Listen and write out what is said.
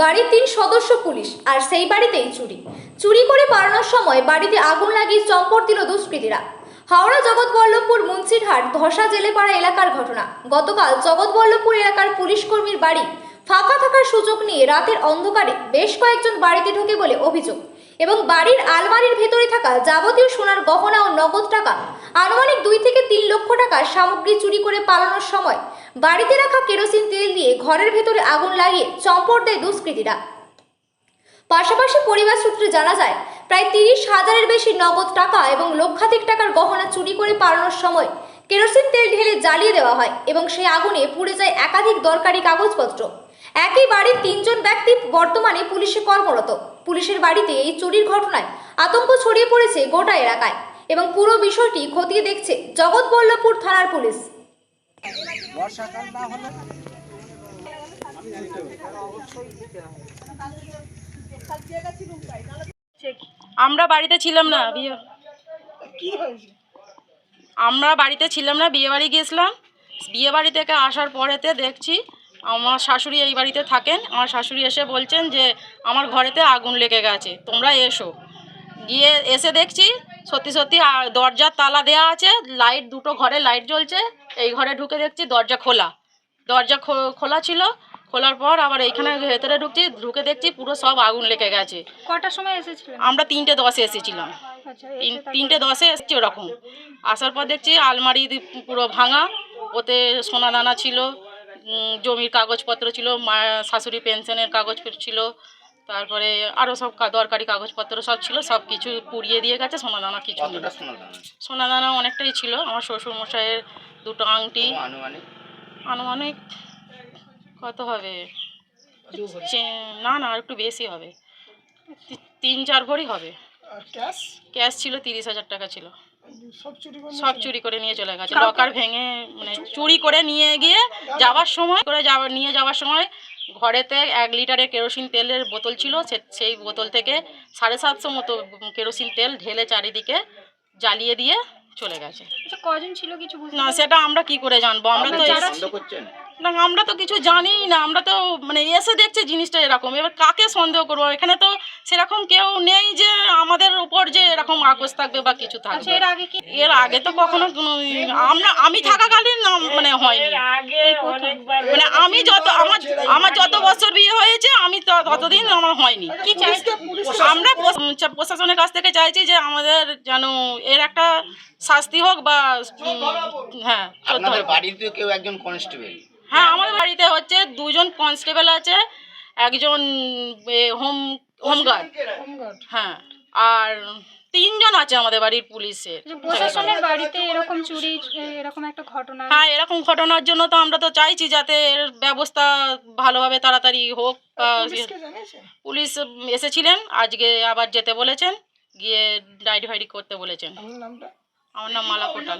বাড়ির তিন সদস্য পুলিশ, আর সেই বাড়িতেই চুরি। চুরি করে পালানোর সময় বাড়িতে আগুন লাগিয়ে চম্পট দিল দুষ্কৃতীরা। হাওড়া জগৎবল্লভপুর মুন্সিরহাট, ধসা জেলেপাড়া এলাকার ঘটনা। গতকাল জগৎবল্লভপুর এলাকার পুলিশ কর্মীর বাড়ি ফাঁকা থাকার সুযোগ নিয়ে রাতের অন্ধকারে বেশ কয়েকজন বাড়িতে ঢোকে বলে অভিযোগ। এবং বাড়ির আলমারির ভেতরে থাকা যাবতীয় সোনার গহনা ও নগদ টাকা, আনুমানিক দুই থেকে তিন লক্ষ টাকার সামগ্রী চুরি করে পালানোর সময় বাড়িতে রাখা কেরোসিন তেল দিয়ে ঘরের ভেতরে আগুন লাগিয়ে চম্পট দেয় দুষ্কৃতীরা। পাশাপাশি পরিবার সূত্রে জানা যায়, প্রায় তিরিশ হাজারের বেশি নগদ টাকা এবং লক্ষাধিক টাকার গহনা চুরি করে পালানোর সময় কেরোসিন তেল ঢেলে জ্বালিয়ে দেওয়া হয় এবং সেই আগুনে পুড়ে যায় একাধিক দরকারি কাগজপত্র। একই বাড়ির তিনজন ব্যক্তি বর্তমানে পুলিশে কর্মরত। পুলিশের বাড়িতে এই চুরির ঘটনায় আতঙ্ক ছড়িয়ে পড়েছে গোটা এলাকায় এবং পুরো বিষয়টি খতিয়ে দেখছে জগৎবল্লভপুর থানার পুলিশ। আমরা বাড়িতে ছিলাম না, বিয়ে আমরা বাড়িতে ছিলাম না, বিয়ে বাড়ি গিয়েছিলাম। বিয়ে বাড়ি থেকে আসার পরেতে দেখছি আমার শাশুড়ি এই বাড়িতে থাকেন আমার শাশুড়ি এসে বলছেন যে আমার ঘরেতে আগুন লেগে গেছে তোমরা এসো। গিয়ে এসে দেখছি সত্যি সত্যি দরজার তালা দেওয়া আছে লাইট দুটো ঘরে লাইট জ্বলছে এই ঘরে ঢুকে দেখছি দরজা খোলা। দরজা খো- খোলা ছিল খোলার পর আবার এইখানে ভেতরে ঢুকছি ঢুকে দেখছি পুরো সব আগুন লেগে গেছে। কটার সময় এসেছিলেন? আমরা তিনটে দশে এসেছিলাম। আচ্ছা তিন তিনটে দশে এসছে ওরকম। আসার পর দেখছি আলমারি পুরো ভাঙা ওতে সোনা দানা ছিল জমির কাগজপত্র ছিল মা শাশুড়ি পেনশনের কাগজ ছিল তারপরে আরও সব দরকারি কাগজপত্র সব ছিল সব কিছু পুড়িয়ে দিয়ে গেছে সোনা দানা কিছু সোনা দানা অনেকটাই ছিল আমার শ্বশুর মশাইয়ের দুটো আংটি। আনুমানিক? কত হবে? না না আর একটু বেশি হবে। তিন চার ভরি হবে। ক্যাশ? ক্যাশ ছিল তিরিশ হাজার টাকা ছিল। সব চুরি করে সব চুরি করে নিয়ে চলে গেছে। লকার ভেঙে মানে চুরি করে নিয়ে গিয়ে যাওয়ার সময় করে যাওয়ার নিয়ে যাওয়ার সময় ঘরেতে এক লিটারের কেরোসিন তেলের বোতল ছিল। সে- সেই বোতল থেকে সাড়ে সাতশো মতো কেরোসিন তেল ঢেলে চারিদিকে জ্বালিয়ে দিয়ে চলে গেছে। আচ্ছা কজন ছিল কিছু না সেটা আমরা কি করে জানব? আমরা তো না আমরা তো কিছু জানি না। আমরা তো মানে এসে দেখছি জিনিসটা এরকম। এবার কাকে সন্দেহ করব? এখানে তো সেরকম কেউ নেই যে এরকম আকোশ থাকবে বা কিছু আচ্ছা থাকবে এর আগে কি এর আগে তো কখনো আমরা আমি থাকাকালীন মানে হয়নি। মানে আমি যত আমার আমার যত বছর বিয়ে হয়েছে আমি তো ততদিন আমার হয়নি। কি চাইছে আমরা প্রশাসনের কাছ থেকে চাইছি যে আমাদের যেন এর একটা শাস্তি হোক বা হ্যাঁ আপনাদের বাড়িতে কেউ একজন কনস্টেবল হ্যাঁ আমাদের বাড়িতে হচ্ছে দুজন কনস্টেবল আছে একজন হোম হোমগার্ড হ্যাঁ আর তিনজন আছে আমাদের বাড়ির পুলিশের। প্রশাসনের বাড়িতে এরকম চুরি এরকম একটা ঘটনা? হ্যাঁ এরকম ঘটনার জন্য তো আমরা তো চাইছি যাতে এর ব্যবস্থা ভালোভাবে তাড়াতাড়ি হোক পুলিশ এসেছিলেন আজকে আবার যেতে বলেছেন গিয়ে ডায়েরি ফাইরি করতে বলেছেন। আমার নাম মালা কোটাল।